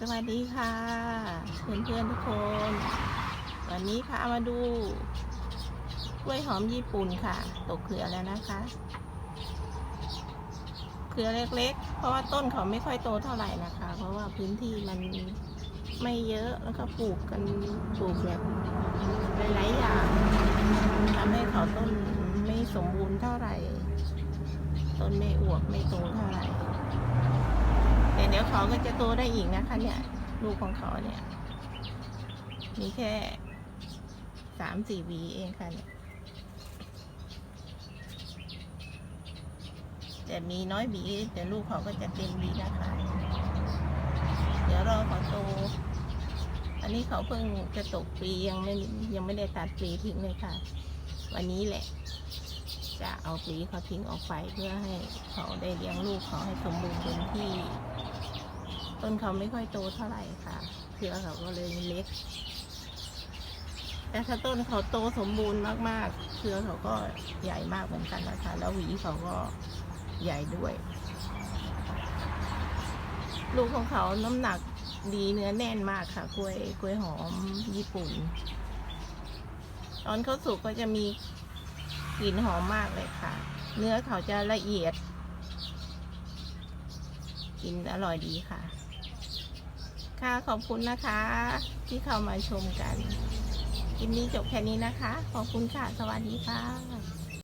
สวัสดีค่ะ เพื่อนๆทุกคน วันนี้พามาดูกล้วยหอมญี่ปุ่นค่ะ ตกเครือแล้วนะคะ เครือเล็กๆ เพราะว่าต้นเขาไม่ค่อยโตเท่าไหร่นะคะ เพราะว่าพื้นที่มันไม่เยอะแล้วก็ปลูกกันปลูกแบบหลายๆอย่างทำให้เขาต้นไม่สมบูรณ์เท่าไหร่ ต้นไม่อวบไม่โตเท่าไหร่ ดี๋ยวเขาก็จะโตได้อีกนะคะ เนี่ยลูกของเขาเนี่ย มีแค่สามสี่วีเองค่ะเนี่ยแต่มีน้อยหวีแต่ลูกเขาก็จะเต็มหวีนะคะ เดี๋ยวรอเขาโต อันนี้เขาเพิ่งจะตกปียังไม่ยังไม่ได้ตัดปีทิ้งเลยค่ะ วันนี้แหละ จะเอาปีเขาทิ้งออกไปเพื่อให้เขาได้เลี้ยงลูกเขาให้สมบูรณ์เต็มที่ ต้นเขาไม่ค่อยโตเท่าไหร่ค่ะเครือเขาก็เลยเล็ก แต่ถ้าต้นเขาโตสมบูรณ์มากๆ เครือเขาก็ใหญ่มากเหมือนกันนะคะ แล้วหวีเขาก็ใหญ่ด้วย ลูกของเขาน้ำหนักดีเนื้อแน่นมากค่ะ กล้วยกล้วยหอมญี่ปุ่น ตอนเขาสุกก็จะมีกลิ่นหอมมากเลยค่ะ เนื้อเขาจะละเอียด กินอร่อยดีค่ะ ค่ะขอบคุณนะคะ ที่เข้ามาชมกันคลิปนี้จบแค่นี้นะคะ ขอบคุณค่ะ สวัสดีค่ะ